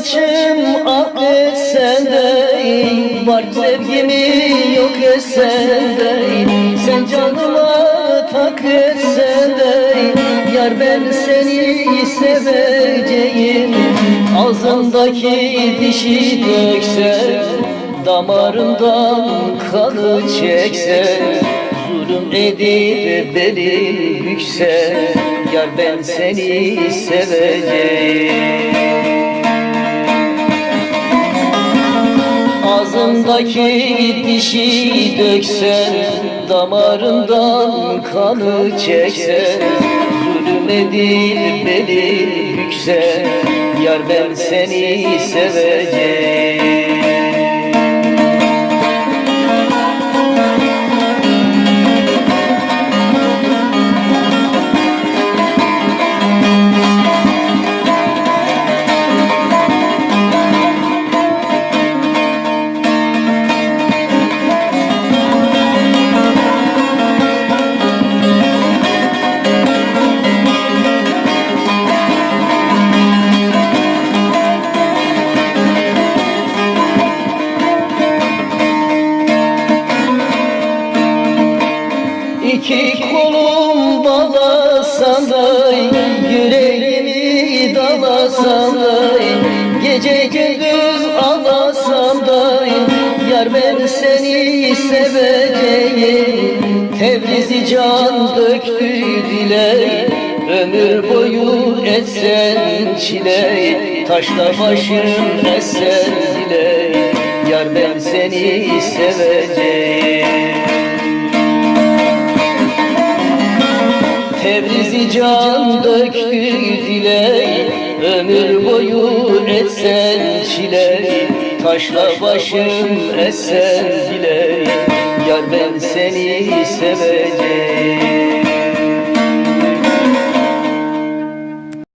saçım ak sende Var sevgimi yok sende Sen canıma tak sende Yar ben seni seveceğim. Ağzındaki dişi dökse Damarından kanı çekse Zulüm edip beni bükse Yar ben seni seveceğim Ağzındaki dişi döksen Damarından kanı çeksen Zulüm edip beni büksen Yar ben seni seveceğim İki kolum bağlasan da Yüreğimi dalasan da Gece gündüz ağlasan da Yar ben seni seveceğim. Tebrizi can döktü dile Ömür boyu etsen çile Taşla başım essen dile Yar ben seni seveceğim can döktü dile Ömür boyu etsen çile. Taşla başım essen dile Yar ben seni seveceğim